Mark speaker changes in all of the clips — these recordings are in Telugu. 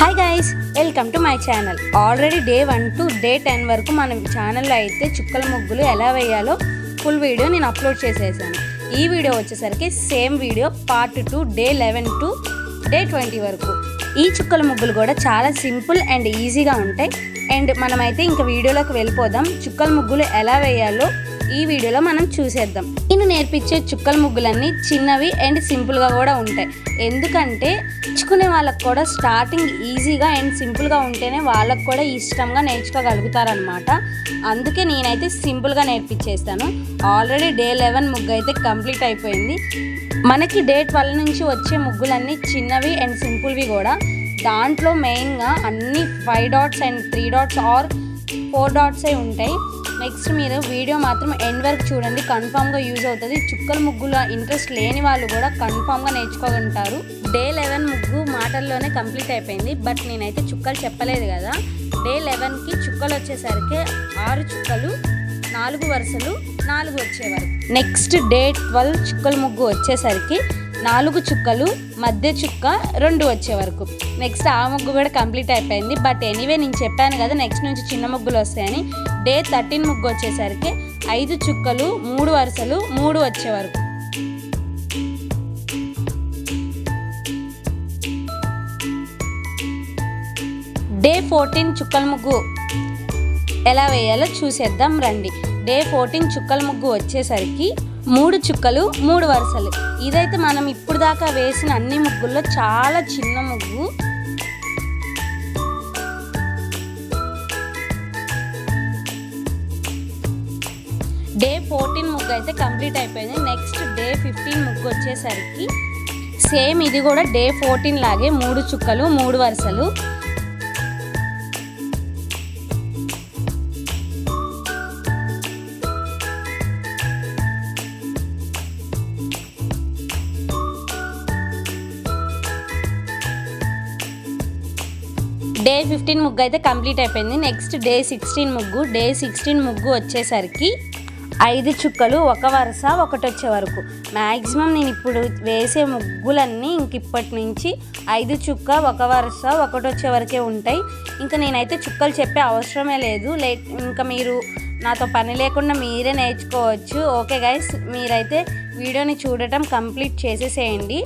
Speaker 1: Hi guys welcome to my channel already day one to day ten వరకు మన ఛానల్లో అయితే చుక్కల ముగ్గులు ఎలా వేయాలో ఫుల్ వీడియో నేను అప్లోడ్ చేసేసాను. ఈ వీడియో వచ్చేసరికి same video part two day eleven to day twenty వరకు. ఈ చుక్కల ముగ్గులు కూడా చాలా సింపుల్ అండ్ ఈజీగా ఉంటాయి. అండ్ మనమైతే ఇంకా వీడియోలోకి వెళ్ళిపోదాం. చుక్కల ముగ్గులు ఎలా వేయాలో ఈ వీడియోలో మనం చూసేద్దాం. నేను నేర్పించే చుక్కల ముగ్గులన్నీ చిన్నవి అండ్ సింపుల్గా కూడా ఉంటాయి. ఎందుకంటే నేర్చుకునే వాళ్ళకి కూడా స్టార్టింగ్ ఈజీగా అండ్ సింపుల్గా ఉంటేనే వాళ్ళకు కూడా ఇష్టంగా నేర్చుకోగలుగుతారనమాట అందుకే నేనైతే సింపుల్గా నేర్పించేస్తాను. ఆల్రెడీ డే లెవెన్ ముగ్గు అయితే కంప్లీట్ అయిపోయింది. మనకి డే ట్వెల్వ్ నుంచి వచ్చే ముగ్గులన్నీ చిన్నవి అండ్ సింపుల్వి కూడా. దాంట్లో మెయిన్గా అన్ని five dots and three dots or four డాట్సే ఉంటాయి. నెక్స్ట్ మీరు వీడియో మాత్రం ఎండ్ వరకు చూడండి. కన్ఫామ్గా యూజ్ అవుతుంది. చుక్కల ముగ్గుల ఇంట్రెస్ట్ లేని వాళ్ళు కూడా కన్ఫామ్గా నేర్చుకోగలుగుతారు. డే లెవెన్ ముగ్గు మాటల్లోనే కంప్లీట్ అయిపోయింది. బట్ నేనైతే చుక్కలు చెప్పలేదు కదా. డే లెవెన్కి చుక్కలు వచ్చేసరికి ఆరు చుక్కలు నాలుగు వరుసలు నాలుగు వచ్చేవారు నెక్స్ట్ డే ట్వెల్వ్ చుక్కల ముగ్గు వచ్చేసరికి నాలుగు చుక్కలు మధ్య చుక్క రెండు వచ్చే వరకు. నెక్స్ట్ ఆ ముగ్గు కూడా కంప్లీట్ అయిపోయింది. బట్ ఎనీవే నేను చెప్పాను కదా నెక్స్ట్ నుంచి చిన్న ముగ్గులు వస్తాయని. డే థర్టీన్ ముగ్గు వచ్చేసరికి ఐదు చుక్కలు మూడు వరుసలు మూడు వచ్చే వరకు. డే ఫోర్టీన్ చుక్కల ముగ్గు ఎలా వేయాలో చూసేద్దాం రండి. డే ఫోర్టీన్ చుక్కల ముగ్గు వచ్చేసరికి మూడు చుక్కలు మూడు వరుసలు. ఇదైతే మనం ఇప్పుడు దాకా వేసిన అన్ని ముగ్గుల్లో చాలా చిన్న ముగ్గు. డే ఫోర్టీన్ ముగ్గు అయితే కంప్లీట్ అయిపోయింది. నెక్స్ట్ డే ఫిఫ్టీన్ ముగ్గు వచ్చేసరికి సేమ్ ఇది కూడా డే ఫోర్టీన్ లాగే మూడు చుక్కలు మూడు వరుసలు. డే ఫిఫ్టీన్ ముగ్గు అయితే కంప్లీట్ అయిపోయింది. నెక్స్ట్ డే సిక్స్టీన్ ముగ్గు. డే సిక్స్టీన్ ముగ్గు వచ్చేసరికి ఐదు చుక్కలు ఒక వరుస ఒకటి వచ్చే వరకు. మ్యాక్సిమం నేను ఇప్పుడు వేసే ముగ్గులన్నీ ఇంక ఇప్పటి నుంచి ఐదు చుక్క ఒక వరుస ఒకటి వచ్చే వరకే ఉంటాయి. ఇంకా నేనైతే చుక్కలు చెప్పే అవసరమే లేదు. లే ఇంకా మీరు నాతో పని లేకుండా మీరే నేర్చుకోవచ్చు. ఓకే గైస్ మీరైతే వీడియోని చూడటం కంప్లీట్ చేసేసేయండి.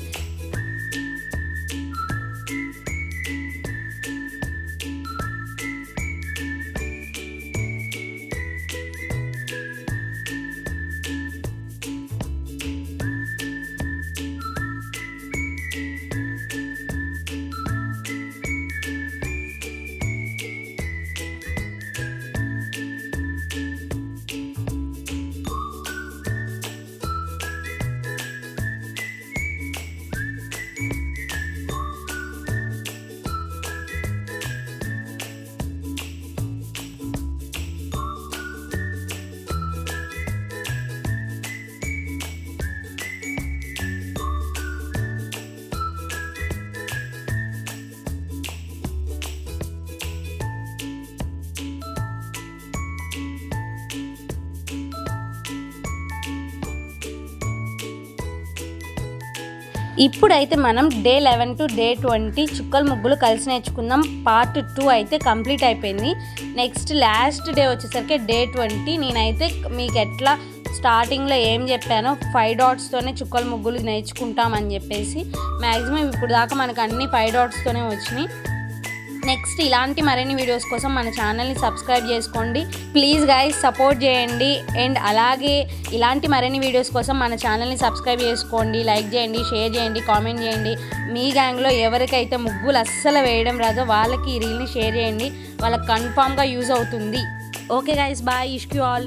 Speaker 1: ఇప్పుడైతే మనం day eleven to day twenty చుక్కల ముగ్గులు కలిసి నేర్చుకుందాం. పార్ట్ టూ అయితే కంప్లీట్ అయిపోయింది. నెక్స్ట్ లాస్ట్ డే వచ్చేసరికి డే ట్వంటీ. నేనైతే మీకు ఎట్లా స్టార్టింగ్లో ఏం చెప్పానో ఫైవ్ డాట్స్తోనే చుక్కల ముగ్గులు నేర్చుకుంటామని చెప్పేసి మ్యాక్సిమం ఇప్పుడు దాకా మనకు అన్ని ఫైవ్ డాట్స్తోనే వచ్చినాయి. నెక్స్ట్ ఇలాంటి మరిన్ని వీడియోస్ కోసం మన ఛానల్ని సబ్స్క్రైబ్ చేసుకోండి. ప్లీజ్ గైస్ సపోర్ట్ చేయండి. అండ్ అలాగే ఇలాంటి మరిన్ని వీడియోస్ కోసం మన ఛానల్ని సబ్స్క్రైబ్ చేసుకోండి. లైక్ చేయండి షేర్ చేయండి కామెంట్ చేయండి. మీ గ్యాంగ్లో ఎవరికైతే ముగ్గులు అస్సలు వేయడం రాదో వాళ్ళకి ఈ రీల్ని షేర్ చేయండి. వాళ్ళకి కన్ఫామ్గా యూజ్ అవుతుంది. ఓకే గైస్ బాయ్ ఇష్క్యూ ఆల్